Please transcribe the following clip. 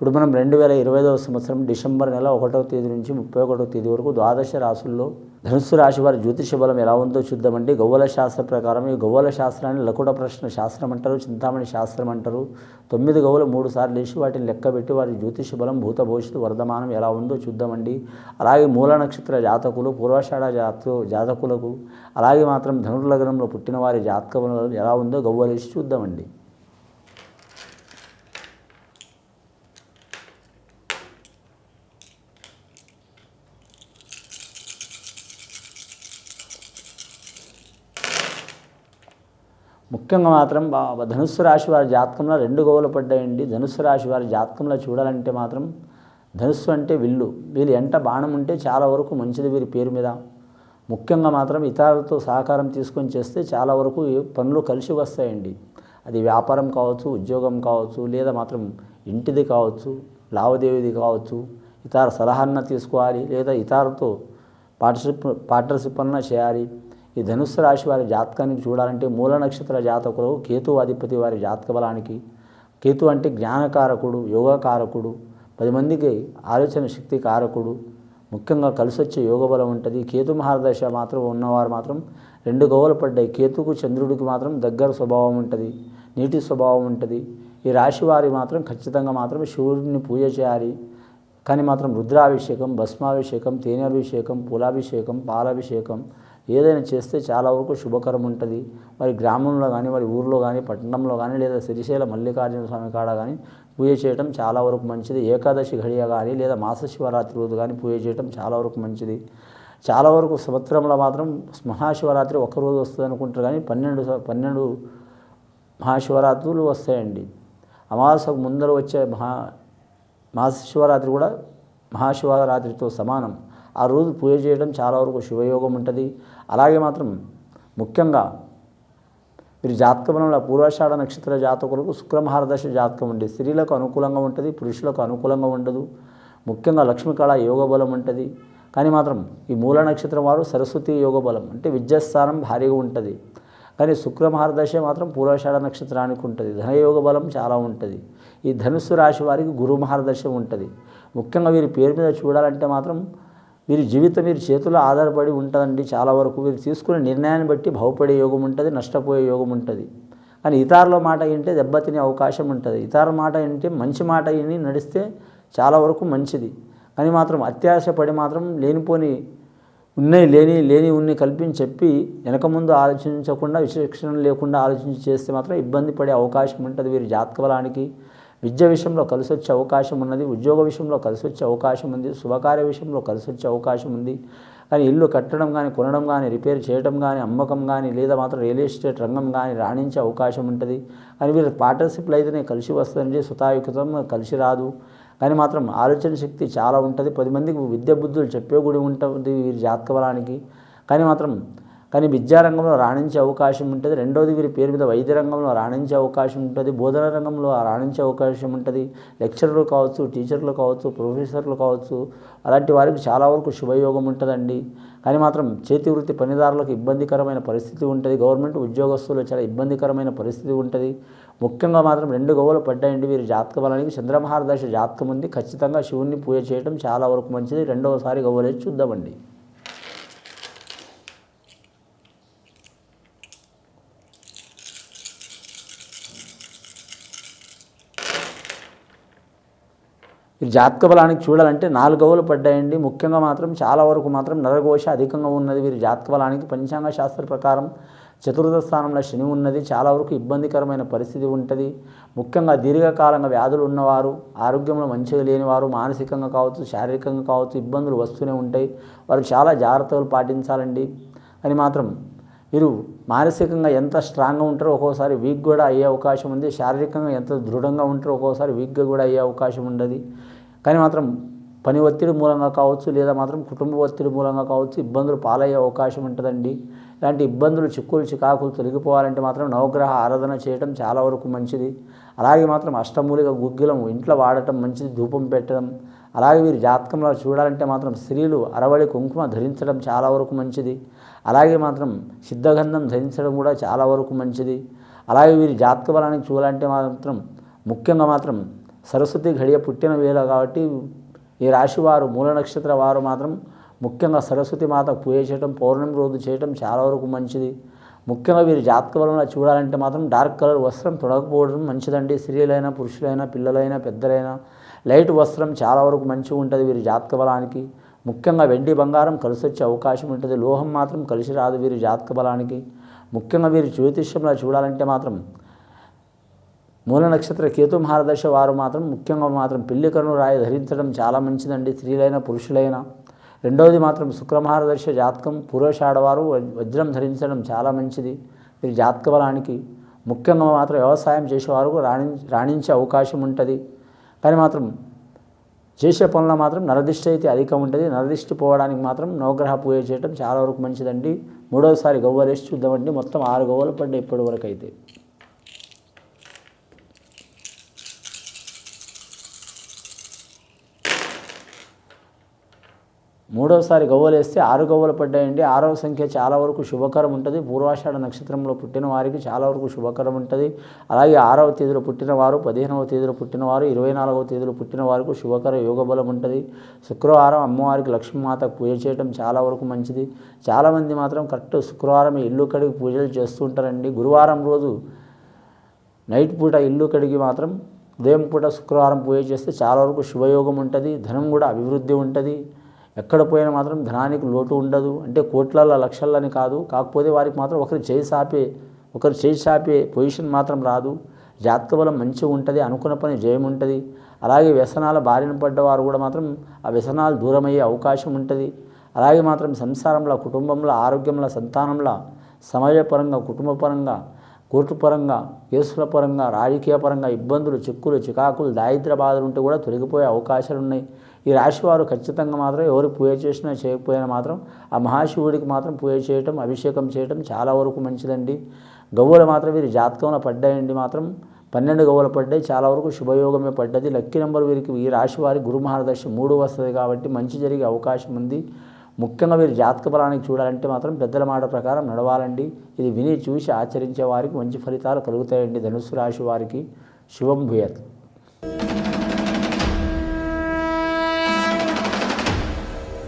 ఇప్పుడు మనం రెండు వేల ఇరవై ఐదవ సంవత్సరం డిసెంబర్ నెల ఒకటవ తేదీ నుంచి ముప్పై ఒకటవ తేదీ వరకు ద్వాదశ రాశుల్లో ధనుస్సు రాశి వారి జ్యోతిష బలం ఎలా ఉందో చూద్దామండి. గవ్వల శాస్త్ర ప్రకారం ఈ గవ్వల శాస్త్రాన్ని లకుట ప్రశ్న శాస్త్రం అంటారు చింతామణి శాస్త్రం అంటారు. తొమ్మిది గవ్వలు మూడు సార్లు వేసి వాటిని లెక్కబెట్టి వారి జ్యోతిష బలం భూత భవిష్యత్తు వర్ధమానం ఎలా ఉందో చూద్దామండి. అలాగే మూల నక్షత్ర జాతకులు పూర్వాషాఢ జాత జాతకులకు అలాగే మాత్రం ధనుర్లగ్నంలో పుట్టిన వారి జాతకములు ఎలా ఉందో గవ్వలేసి చూద్దామండి. ముఖ్యంగా మాత్రం బా- ధనుస్సు రాశి వారి జాతకంలో రెండు గోవులు పడ్డాయండి. ధనుస్సు రాశి వారి జాతకంలో చూడాలంటే మాత్రం ధనుస్సు అంటే విల్లు. వీళ్ళు ఎంట బాణం ఉంటే చాలా వరకు మంచిది వీరి పేరు మీద. ముఖ్యంగా మాత్రం ఇతరులతో సహకారం తీసుకొని చేస్తే చాలా వరకు పనులు కలిసి వస్తాయండి. అది వ్యాపారం కావచ్చు ఉద్యోగం కావచ్చు లేదా మాత్రం ఇంటిది కావచ్చు లావాదేవీది కావచ్చు ఇతర సలహాన్న తీసుకోవాలి లేదా ఇతరులతో పార్ట్నర్షిప్ పార్ట్నర్షిప్ అన్న చేయాలి. ఈ ధనుస్సు రాశి వారి జాతకానికి చూడాలంటే మూల నక్షత్ర జాతకులు కేతు అధిపతి వారి జాతక బలానికి. కేతు అంటే జ్ఞానకారకుడు యోగకారకుడు పది మందికి ఆలోచన శక్తి కారకుడు ముఖ్యంగా కలిసి వచ్చే యోగ బలం ఉంటుంది. కేతు మహాదశ మాత్రం ఉన్నవారు మాత్రం రెండు గోవలు పడ్డాయి. కేతుకు చంద్రుడికి మాత్రం దగ్గర స్వభావం ఉంటుంది నీటి స్వభావం ఉంటుంది. ఈ రాశి వారి మాత్రం ఖచ్చితంగా మాత్రం శివుడిని పూజ చేయాలి. కానీ మాత్రం రుద్రాభిషేకం భస్మాభిషేకం తేనెభిషేకం పూలాభిషేకం పాలాభిషేకం ఏదైనా చేస్తే చాలా వరకు శుభకరం ఉంటుంది. మరి గ్రామంలో కానీ మరి ఊర్లో కానీ పట్టణంలో కానీ లేదా శ్రీశైల మల్లికార్జున స్వామి కాడ కానీ పూజ చేయటం చాలా వరకు మంచిది. ఏకాదశి ఘడియ కానీ లేదా మాస శివరాత్రి రోజు కానీ పూజ చేయటం చాలా వరకు మంచిది. చాలా వరకు సంవత్సరంలో మాత్రం మహాశివరాత్రి ఒక్కరోజు వస్తుంది అనుకుంటారు కానీ పన్నెండు పన్నెండు మహాశివరాత్రులు వస్తాయండి. అమావాస్యకు ముందర వచ్చే మహా మహాశివరాత్రి కూడా మహాశివరాత్రితో సమానం. ఆ రోజు పూజ చేయడం చాలా వరకు శుభయోగం ఉంటుంది. అలాగే మాత్రం ముఖ్యంగా మీరు జాతక బలంలో పూర్వాషాఢ నక్షత్ర జాతకులకు శుక్రమహారదశ జాతకం ఉంది స్త్రీలకు అనుకూలంగా ఉంటుంది పురుషులకు అనుకూలంగా ఉండదు. ముఖ్యంగా లక్ష్మీకళ యోగ బలం ఉంటుంది. కానీ మాత్రం ఈ మూల నక్షత్రం వారు సరస్వతి యోగ బలం అంటే విద్యాస్థానం భారీగా ఉంటుంది. కానీ శుక్రమహారదశ మాత్రం పూర్వాషాఢ నక్షత్రానికి ఉంటుంది. ధనయోగ బలం చాలా ఉంటుంది. ఈ ధనుస్సు రాశి వారికి గురు మహారదశ ఉంటుంది. ముఖ్యంగా వీరి పేరు మీద చూడాలంటే మాత్రం వీరి జీవితం వీరి చేతుల్లో ఆధారపడి ఉంటుందండి. చాలా వరకు వీరు తీసుకునే నిర్ణయాన్ని బట్టి బాగుపడే యోగం ఉంటుంది నష్టపోయే యోగం ఉంటుంది. కానీ ఇతరుల మాట వింటే దెబ్బతినే అవకాశం ఉంటుంది. ఇతరుల మాట వింటే మంచి మాట విని నడిస్తే చాలా వరకు మంచిది. కానీ మాత్రం అత్యాశ పడి మాత్రం లేనిపోని ఉన్నాయి లేని లేని ఉన్ని కల్పించి చెప్పి వెనక ముందు ఆలోచించకుండా విచక్షణ లేకుండా ఆలోచించి చేస్తే మాత్రం ఇబ్బంది పడే అవకాశం ఉంటుంది. వీరి జాతక బలానికి విద్య విషయంలో కలిసి వచ్చే అవకాశం ఉన్నది ఉద్యోగ విషయంలో కలిసి వచ్చే అవకాశం ఉంది శుభకార్య విషయంలో కలిసి వచ్చే అవకాశం ఉంది. కానీ ఇల్లు కట్టడం కానీ కొనడం కానీ రిపేర్ చేయడం కానీ అమ్మకం కానీ లేదా మాత్రం రియల్ ఎస్టేట్ రంగం కానీ రాణించే అవకాశం ఉంటుంది. కానీ వీరు పార్ట్నర్షిప్లు అయితేనే కలిసి వస్తుందండి సుతాయుక్తం కలిసి రాదు. కానీ మాత్రం ఆలోచన శక్తి చాలా ఉంటుంది. పది మందికి విద్య బుద్ధులు చెప్పే గుడి ఉంటుంది వీరి జాతక బలానికి. కానీ మాత్రం కానీ విద్యారంగంలో రాణించే అవకాశం ఉంటుంది. రెండోది వీరి పేరు మీద వైద్య రంగంలో రాణించే అవకాశం ఉంటుంది. బోధన రంగంలో రాణించే అవకాశం ఉంటుంది. లెక్చరర్లు కావచ్చు టీచర్లు కావచ్చు ప్రొఫెసర్లు కావచ్చు అలాంటి వారికి చాలా వరకు శుభయోగం ఉంటుందండి. కానీ మాత్రం చేతి వృత్తి పనిదారులకు ఇబ్బందికరమైన పరిస్థితి ఉంటుంది. గవర్నమెంట్ ఉద్యోగస్తులు చాలా ఇబ్బందికరమైన పరిస్థితి ఉంటుంది. ముఖ్యంగా మాత్రం రెండు గవ్వలు పడ్డాయండి వీరి జాతక బలానికి. చంద్రమహారదశ జాతకం ఉంది ఖచ్చితంగా శివుణ్ణి పూజ చేయడం చాలా వరకు మంచిది. రెండవసారి గవ్వలేసి చూద్దామండి. ఈ జాతక బలానికి చూడాలంటే నాలుగు గవులు పడ్డాయండి. ముఖ్యంగా మాత్రం చాలా వరకు మాత్రం నరఘోష అధికంగా ఉన్నది. వీరి జాతక బలానికి పంచాంగ శాస్త్ర ప్రకారం చతుర్థ స్థానంలో శని ఉన్నది. చాలా వరకు ఇబ్బందికరమైన పరిస్థితి ఉంటుంది. ముఖ్యంగా దీర్ఘకాలంగా వ్యాధులు ఉన్నవారు ఆరోగ్యంలో మంచిగా లేనివారు మానసికంగా కావచ్చు శారీరకంగా కావచ్చు ఇబ్బందులు వస్తూనే ఉంటాయి. వారు చాలా జాగ్రత్తలు పాటించాలండి. అని మాత్రం వీరు మానసికంగా ఎంత స్ట్రాంగ్గా ఉంటారో ఒక్కోసారి వీక్ కూడా అయ్యే అవకాశం ఉంది. శారీరకంగా ఎంత దృఢంగా ఉంటారో ఒక్కోసారి వీక్గా కూడా అయ్యే అవకాశం ఉండదు. కానీ మాత్రం పని ఒత్తిడి మూలంగా కావచ్చు లేదా మాత్రం కుటుంబ ఒత్తిడి మూలంగా కావచ్చు ఇబ్బందులు పాలయ్యే అవకాశం ఉంటుందండి. ఇలాంటి ఇబ్బందులు చిక్కులు చికాకులు తొలగిపోవాలంటే మాత్రం నవగ్రహ ఆరాధన చేయడం చాలా వరకు మంచిది. అలాగే మాత్రం అష్టమూలిక గుగ్గిలం ఇంట్లో వాడటం మంచిది. ధూపం పెట్టడం అలాగే వీరి జాతకంలో చూడాలంటే మాత్రం స్త్రీలు అరవడి కుంకుమ ధరించడం చాలా వరకు మంచిది. అలాగే మాత్రం సిద్ధగంధం ధరించడం కూడా చాలా వరకు మంచిది. అలాగే వీరి జాతక బలానికి చూడాలంటే మాత్రం ముఖ్యంగా మాత్రం సరస్వతి ఘడియ పుట్టిన వేళ కాబట్టి ఈ రాశి వారు మూల నక్షత్ర వారు మాత్రం ముఖ్యంగా సరస్వతి మాత పూజ చేయటం పౌర్ణమి రోజు చేయటం చాలా వరకు మంచిది. ముఖ్యంగా వీరి జాతక బలంలో చూడాలంటే మాత్రం డార్క్ కలర్ వస్త్రం తొడగకపోవడం మంచిదండి. స్త్రీలైనా పురుషులైనా పిల్లలైనా పెద్దలైనా లైట్ వస్త్రం చాలా వరకు మంచిగా ఉంటుంది వీరి జాతక బలానికి. ముఖ్యంగా వెండి బంగారం కలిసి వచ్చే అవకాశం ఉంటుంది. లోహం మాత్రం కలిసి రాదు వీరి జాతక బలానికి. ముఖ్యంగా వీరి జ్యోతిష్యంలో చూడాలంటే మాత్రం మూల నక్షత్ర కేతు మహారదశ వారు మాత్రం ముఖ్యంగా మాత్రం పెళ్ళికను రాయి ధరించడం చాలా మంచిదండి. స్త్రీలైన పురుషులైన. రెండవది మాత్రం శుక్రమహారదశ జాతకం పురుషాడవారు వజ్రం ధరించడం చాలా మంచిది వీరి జాతక బలానికి. ముఖ్యంగా మాత్రం వ్యవసాయం చేసేవారు రాణి రాణించే అవకాశం ఉంటుంది. కానీ మాత్రం చేసే పనుల్లో మాత్రం నరదిష్టి అయితే అధికం ఉంటుంది. నరదిష్టి పోవడానికి మాత్రం నవగ్రహ పూజ చేయడం చాలా వరకు మంచిదండి. మూడవసారి గవ్వలేసి చూద్దామండి. మొత్తం ఆరు గవ్వలు పడ్డాయి ఇప్పటి వరకు అయితే మూడవసారి గవ్వలేస్తే ఆరు గవ్వలు పడ్డాయండి. ఆరవ సంఖ్య చాలా వరకు శుభకరం ఉంటుంది. పూర్వాషాఢ నక్షత్రంలో పుట్టిన వారికి చాలా వరకు శుభకరం ఉంటుంది. అలాగే ఆరవ తేదీలో పుట్టినవారు పదిహేనవ తేదీలో పుట్టినవారు ఇరవై నాలుగవ తేదీలో పుట్టిన వారికి శుభకర యోగ బలం ఉంటుంది. శుక్రవారం అమ్మవారికి లక్ష్మీమాతకు పూజ చేయడం చాలా వరకు మంచిది. చాలామంది మాత్రం కరెక్ట్ శుక్రవారం ఇల్లు కడిగి పూజలు చేస్తూ ఉంటారండి. గురువారం రోజు నైట్ పూట ఇల్లు కడిగి మాత్రం ఉదయం పూట శుక్రవారం పూజ చేస్తే చాలా వరకు శుభయోగం ఉంటుంది. ధనం కూడా అభివృద్ధి ఉంటుంది. ఎక్కడ పోయినా మాత్రం ధనానికి లోటు ఉండదు. అంటే కోట్లల లక్షలని కాదు. కాకపోతే వారికి మాత్రం ఒకరి చేయి సాపే ఒకరి చేయి సాపే పొజిషన్ మాత్రం రాదు. జాతక బలం మంచిగా ఉంటుంది అనుకున్న పని జయం ఉంటుంది. అలాగే వ్యసనాల బారిన పడ్డవారు కూడా మాత్రం ఆ వ్యసనాలు దూరమయ్యే అవకాశం ఉంటుంది. అలాగే మాత్రం సంసారంలో కుటుంబంలో ఆరోగ్యంలో సంతానంలో సమాజపరంగా కుటుంబపరంగా కోర్టు పరంగా కేసుల పరంగా రాజకీయ పరంగా ఇబ్బందులు చిక్కులు చికాకులు దారిద్ర బాధలు ఉంటే కూడా తొలగిపోయే అవకాశాలు ఉన్నాయి ఈ రాశి వారు ఖచ్చితంగా మాత్రం ఎవరు పూజ చేసినా చేయకపోయినా మాత్రం ఆ మహాశివుడికి మాత్రం పూజ చేయటం అభిషేకం చేయటం చాలా వరకు మంచిదండి. గవ్వలు మాత్రం వీరి జాతకంలో పడ్డాయండి మాత్రం. పన్నెండు గవ్వలు పడ్డాయి చాలా వరకు శుభయోగమే పడ్డది. లక్కీ నెంబర్ వీరికి ఈ రాశి వారి గురు మహారదర్శి మూడు వస్తుంది కాబట్టి మంచి జరిగే అవకాశం ఉంది. ముఖ్యంగా వీరి జాతక బలానికి చూడాలంటే మాత్రం పెద్దల మాట ప్రకారం నడవాలండి. ఇది విని చూసి ఆచరించే వారికి మంచి ఫలితాలు కలుగుతాయండి ధనుసు రాశి వారికి. శుభం భూయత్.